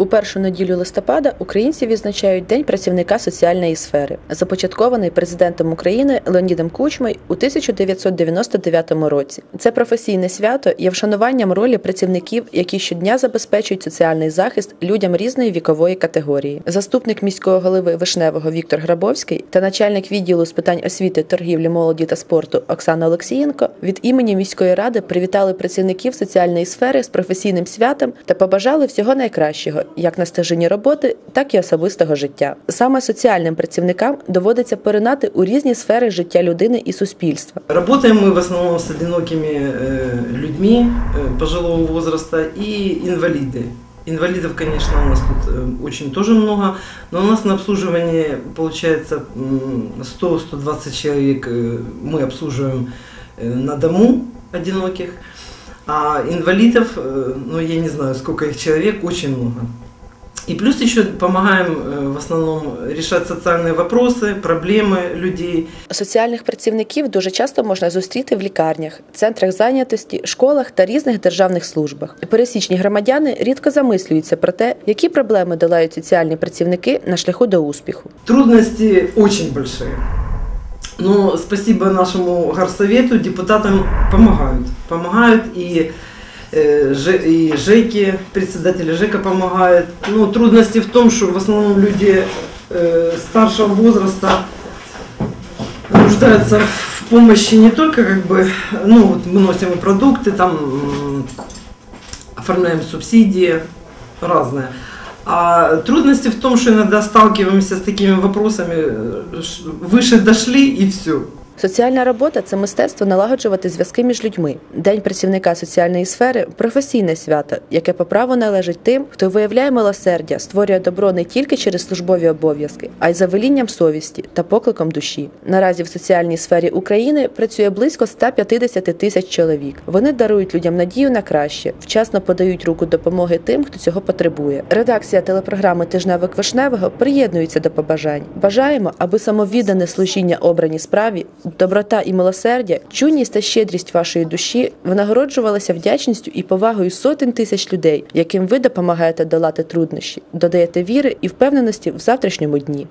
У першу неділю листопада українці відзначають День працівника соціальної сфери, започаткований президентом України Леонідом Кучмою у 1999 році. Це професійне свято є вшануванням ролі працівників, які щодня забезпечують соціальний захист людям різної вікової категорії. Заступник міського голови Вишневого Віктор Грабовський та начальник відділу з питань освіти, торгівлі, молоді та спорту Оксана Олексієнко від імені міської ради привітали працівників соціальної сфери з професійним святом та побажали всього найкращого, як на стежині роботи, так і особистого життя. Саме соціальним працівникам доводиться поринати у різні сфери життя людини і суспільства. Работаем мы в основном с одинокими э, людьми э, пожилого возраста и инвалиды. Инвалидов, конечно, у нас тут э, очень тоже много, но у нас на обслуживании получается м, 100-120 человек э, мы обслуживаем э, на дому одиноких, а инвалидов, э, ну я не знаю, сколько их человек, очень много. И плюс еще помогаем э, в основном решать социальные вопросы, проблемы людей. Соціальних працівників дуже часто можна зустріти в лікарнях, центрах зайнятості, школах та різних державних службах. Пересічні громадяни рідко замислюються про те, які проблеми долають соціальні працівники на шляху до успіху. Трудности очень большие. Но спасибо нашему горсовету, депутатам помогают. Помогают и, э, Ж- и ЖЭКи, председатели ЖЭКа помогают. Ну, трудности в том, что в основном люди э, старшего возраста нуждаются в помощи не только как бы, ну вот мы носим и продукты, там м, оформляем субсидии разные. А трудности в том, что иногда сталкиваемся с такими вопросами, э, выше дошли и все. Соціальна робота це мистецтво налагоджувати зв'язки між людьми. День працівника соціальної сфери професійне свято, яке по праву належить тим, хто виявляє милосердя, створює добро не тільки через службові обов'язки, а й за велінням совісті та покликом душі. Наразі в соціальній сфері України працює близько 150 тисяч чоловік. Вони дарують людям надію на краще, вчасно подають руку допомоги тим, хто цього потребує. Редакція телепрограми Тижневик Вишневого приєднується до побажань. Бажаємо, аби самовіддане служіння обраній справі, доброта і милосердя, чуйність та щедрість вашої душі винагороджувалися вдячністю і повагою сотень тисяч людей, яким ви допомагаєте долати труднощі, додаєте віри і впевненості в завтрашньому дні.